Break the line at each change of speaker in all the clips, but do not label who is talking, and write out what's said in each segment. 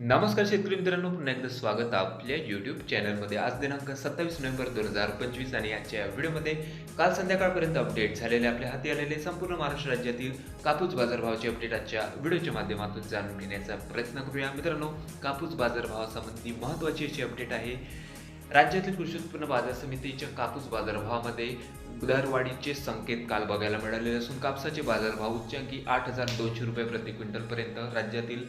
नमस्कार शेतकरी मित्रांनो पुन्हा एकदा स्वागत आपल्या यूट्यूब चॅनलमध्ये आज दिनांक सत्तावीस नोव्हेंबर दोन हजार पंचवीस आणि आजच्या व्हिडिओमध्ये काल संध्याकाळपर्यंत अपडेट झालेले आपल्या हाती आलेले संपूर्ण महाराष्ट्र राज्यातील कापूस बाजारभावाचे अपडेट आजच्या व्हिडिओच्या माध्यमातून जाणून घेण्याचा प्रयत्न करूया. मित्रांनो कापूस बाजारभावासंबंधी महत्त्वाची अशी अपडेट आहे. राज्यातील कृषी उत्पन्न बाजार समितीच्या कापूस बाजारभावामध्ये दरवाढीचे संकेत काल बघायला मिळालेले असून कापसाचे बाजारभाव उच्चांकी आठ हजार दोनशे रुपये प्रति क्विंटलपर्यंत राज्यातील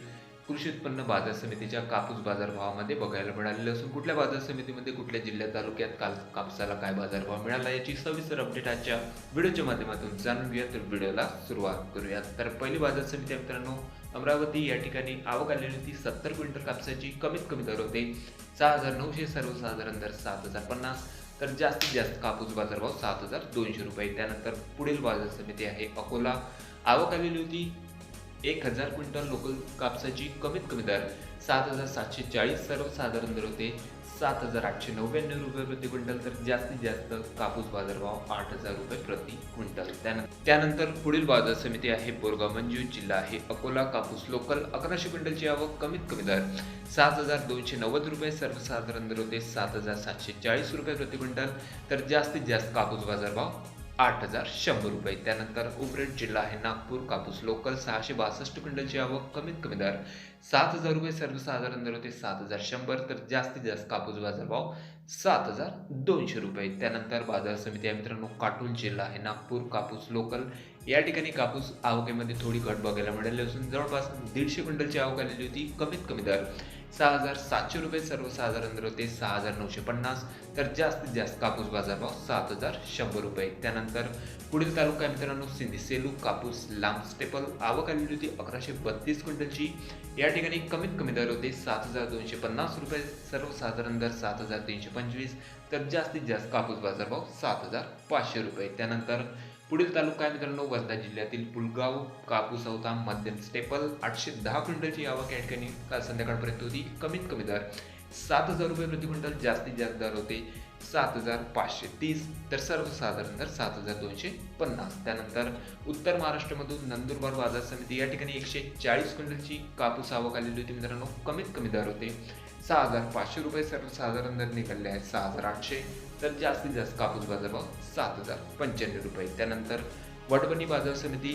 कृषी उत्पन्न बाजार समितीच्या कापूस बाजारभावामध्ये बघायला मिळालेलं असून कुठल्या बाजार समितीमध्ये कुठल्या जिल्ह्यात तालुक्यात काल कापसाला काय बाजारभाव मिळाला याची सविस्तर अपडेट आजच्या व्हिडिओच्या माध्यमातून जाणून घेऊया तर व्हिडिओला सुरुवात करूयात. तर पहिली बाजार समिती मित्रांनो अमरावती. या ठिकाणी आवक आलेली होती. सत्तर क्विंटल कापसाची कमीत कमी दर होते. सहा हजार नऊशे सर्वसाधारण दर सात हजार पन्नास. तर जास्तीत जास्त कापूस बाजारभाव सात हजार दोनशे रुपये. त्यानंतर पुढील बाजार समिती आहे अकोला. आवक आलेली होती एक हजार क्विंटल लोकल कापसाची कमीत कमी दर सात हजार सातशे चाळीस सर्वसाधारण दर होते. सात हजार आठशे नव्याण्णव रुपये प्रति क्विंटल तर जास्तीत जास्त कापूस बाजारभाव आठ हजार रुपये प्रति क्विंटल. त्यानंतर त्यानंतर पुढील बाजार समिती आहे बोरगाव मंजू जिल्हा आहे. अकोला कापूस लोकल अकराशे क्विंटलची आवक कमीत कमी दर सात हजार दोनशे नव्वद रुपये सर्वसाधारण दर होते. सात हजार सातशे चाळीस रुपये प्रति क्विंटल तर जास्तीत जास्त कापूस बाजारभाव आठ हजार शंभर रुपये. त्यानंतर उमरेड जिल्हा आहे नागपूर कापूस लोकल सहाशे बासष्ट क्विंटलची आवक कमीत कमी दर सात हजार रुपये सर्वसाधारण दर होते सात हजार शंभर. तर जास्तीत जास्त कापूस बाजारभाव सात हजार दोनशे रुपये. त्यानंतर बाजार समिती आहे मित्रांनो काटोल जिल्हा आहे नागपूर कापूस लोकल या ठिकाणी कापूस आवकेमध्ये थोडी घट बघायला मिळाली असून जवळपास दीडशे क्विंटलची आवक आलेली होती. कमीत कमी दर सहा हजार सातशे रुपये सर्वसाधारण दर होते सहा हजार नऊशे पन्नास. तर जास्तीत जास्त कापूस बाजारभाव सात हजार शंभर रुपये. त्यानंतर पुढील तालुका आहे मित्रांनो सिंधी सेलू कापूस लांब स्टेपल आवक आलेली होती अकराशे बत्तीस क्विंटलची. या ठिकाणी कमीत कमी दर होते सात हजार दोनशे पन्नास रुपये सर्वसाधारण दर सात हजार तीनशे पंचवीस. तर जास्तीत जास्त कापूस बाजारभाव सात हजार पाचशे रुपये. त्यानंतर पुढील तालुका आहे मित्रांनो वर्धा जिल्ह्यातील पुलगाव कापूस अवता मध्यम स्टेपल आठशे दहा क्विंटलची आवक या ठिकाणी काल संध्याकाळपर्यंत होती. कमीत कमी दर सात हजार रुपये प्रति क्विंटल जास्तीत जास्त दर होते सात हजार पाचशे तीस तर सर्वसाधारण दर सात हजार दोनशे पन्नास. त्यानंतर उत्तर महाराष्ट्रामधून नंदुरबार बाजार समिती या ठिकाणी एकशे चाळीस क्विंटलची कापूस आवक आलेली होती मित्रांनो. कमीत कमी दर होते सहा हजार पाचशे रुपये सर्वसाधारण दर निघाले आहेत सहा हजार आठशे. तर जास्तीत जास्त कापूस बाजारभाव सात हजार पंच्याण्णव रुपये. त्यानंतर वडबणी बाजार समिती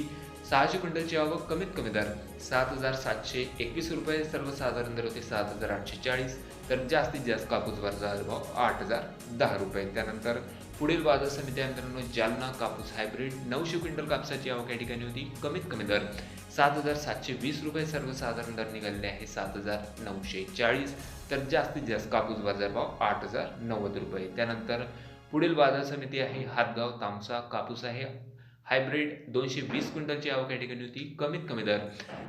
सहाशे क्विंटलची आवक कमीत कमी दर सात हजार सातशे एकवीस रुपये सर्वसाधारण दर होते सात हजार आठशे चाळीस. तर जास्तीत जास्त कापूस बाजारभाव आठ हजार दहा रुपये. त्यानंतर पुढील बाजार समिती आहे मित्रांनो जालना कापूस हायब्रिड नऊशे क्विंटल कापसाची आवक या ठिकाणी होती कमीत कमी दर सात हजार सातशे वीस रुपये सर्वसाधारण दर निघालेले आहे सात हजार नऊशे चाळीस. तर जास्तीत जास्त कापूस बाजारभाव आठ हजार नव्वद रुपये. त्यानंतर पुढील बाजार समिती आहे हातगाव तामसा कापूस आहे. हायब्रिड दोनशे वीस क्विंटलची आवक या ठिकाणी होती. कमीत कमी दर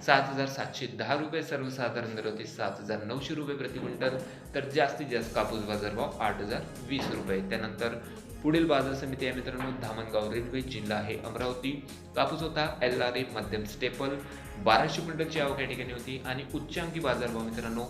सात हजार सातशे दहा रुपये सर्वसाधारण दर होते सात हजार नऊशे रुपये प्रति क्विंटल. तर जास्तीत जास्त कापूस बाजारभाव आठ हजार वीस रुपये. त्यानंतर पुढील बाजार समिती आहे मित्रांनो धामणगाव रेल्वे जिल्हा आहे अमरावती. कापूस होता एल आर ए मध्यम स्टेपल बाराशे क्विंटलची आवक या ठिकाणी होती. आणि उच्चांकी बाजारभाव मित्रांनो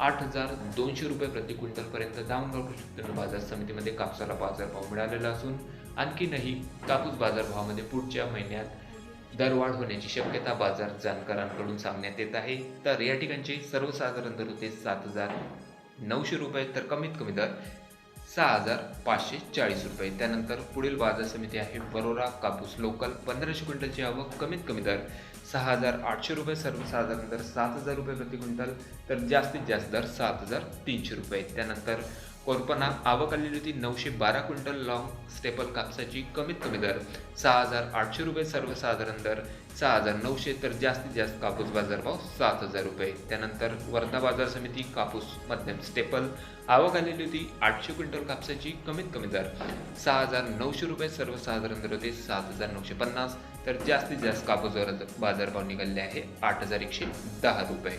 आठ हजार दोनशे रुपये प्रति क्विंटलपर्यंत धामणगाव कृषी उत्पन्न बाजार समितीमध्ये कापसाला बाजारभाव मिळालेला असून आणखीनही कापूस बाजारभावामध्ये पुढच्या महिन्यात दरवाढ होण्याची शक्यता बाजार जाणकारांकडून सांगण्यात येत आहे. तर या ठिकाणचे सर्वसाधारण दर होते सात हजार नऊशे रुपये तर कमीत कमी दर सहा हजार पाचशे चाळीस रुपये. त्यानंतर पुढील बाजार समिती आहे बरोरा कापूस लोकल. पंधराशे क्विंटलची आवक कमीत कमी दर सहा हजार आठशे रुपये सर्वसाधारण दर सात हजार रुपये प्रति क्विंटल तर जास्तीत जास्त दर सात हजार तीनशे रुपये. त्यानंतर कोरपणा आवक आलेली होती नऊशे बारा क्विंटल. लॉंग स्टेपल कापसाची कमीत कमी दर सहा हजार आठशे रुपये सर्वसाधारण दर सहा हजार. नऊशे तर जास्तीत जास्त कापूस बाजारभाव सात हजार रुपये. त्यानंतर वर्धा बाजार समिती कापूस मध्यम स्टेपल. आवक आलेली होती आठशे क्विंटल कापसाची कमीत कमी दर सहा हजार नऊशे रुपये. सर्वसाधारण दर होते सात हजार नऊशे पन्नास. तर जास्तीत जास्त कापूस बाजारभाव निघाले आहे आठ हजार एकशे दहा रुपये.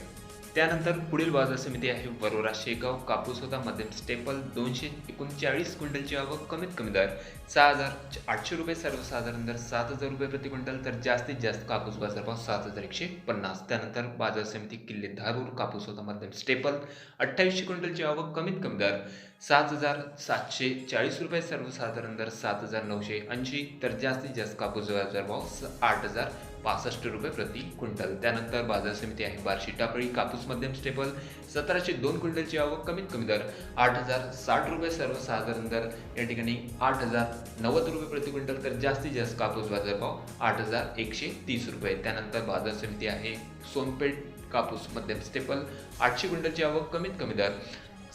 त्यानंतर पुढील बाजार समिती आहे. वरोरा शेगाव कापूस होता मध्यम स्टेपल दोनशे एकोणचाळीस क्विंटलची आवक कमीत कमी दर. सहा हजार आठशे रुपये सर्वसाधारण दर सात हजार रुपये प्रति क्विंटल तर जास्तीत जास्त कापूस बाजारभाव सात हजार एकशे पन्नास. त्यानंतर बाजार समिती किल्ले धारूर कापूस होता मध्यम स्टेपल अठ्ठावीसशे क्विंटलची आवक कमीत कमी दर. सात हजार सातशे चाळीस रुपये सर्वसाधारण दर सात हजार नऊशे ऐंशी तर जास्तीत जास्त कापूस बाजारभाव आठ हजार पासष्ट रुपये प्रति क्विंटल. त्यानंतर बाजार समिती आहे. बारशी टाकळी कापूस मध्यम स्टेपल सतराशे दोन क्विंटलची आवक कमीत कमी दर आठ हजार साठ रुपये सर्वसाधारण दर. या ठिकाणी आठ हजार नव्वद रुपये प्रति क्विंटल तर जास्तीत जास्त कापूस बाजारभाव आठ हजार एकशे तीस रुपये. त्यानंतर बाजार समिती आहे. सोनपेठ कापूस मध्यम स्टेपल आठशे क्विंटलची आवक कमीत कमी दर.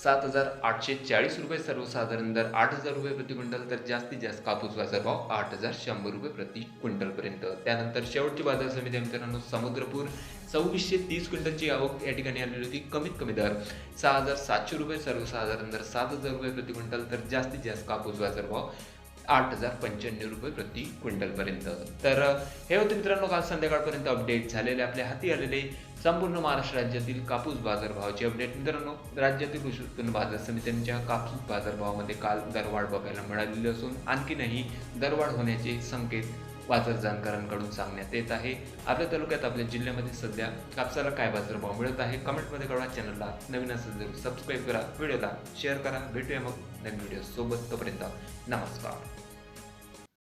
सात हजार आठशे चाळीस रुपये सर्वसाधारण दर आठ हजार रुपये प्रति क्विंटल तर जास्तीत जास्त कापूस बाजार भाव आठ हजार शंभर रुपये प्रति क्विंटलपर्यंत. त्यानंतर शेवटची बाजार समिती मित्रांनो समुद्रपूर. सव्वीसशे तीस क्विंटलची आवक या ठिकाणी आलेली होती कमीत कमी दर सहा हजार सातशे रुपये सर्वसाधारण दर सात हजार रुपये प्रति क्विंटल तर जास्तीत जास्त कापूस बाजार भाव आठ हजार पंच्याण्णव रुपये प्रति क्विंटलपर्यंत. तर हे होते मित्रांनो काल संध्याकाळपर्यंत अपडेट झालेले आपल्या हाती आलेले संपूर्ण महाराष्ट्र राज्यातील कापूस बाजारभावाचे अपडेट मित्रांनो राज्यातील कृषी उत्पन्न बाजार समित्यांच्या कापूस बाजारभावामध्ये काल दरवाढ बघायला मिळालेली असून आणखीनही दरवाढ होण्याचे संकेत बाजार जाणकारांकडून सांगण्यात येत आहे. आपल्या तालुक्यात आपल्या जिल्ह्यामध्ये सध्या कापसाला काय बाजारभाव मिळत आहे कमेंटमध्ये कळवा. चॅनलला नवीन असेल जरूर सबस्क्राईब करा. व्हिडिओला शेअर करा. भेटूया मग नवीन व्हिडिओ सोबत. तोपर्यंत नमस्कार.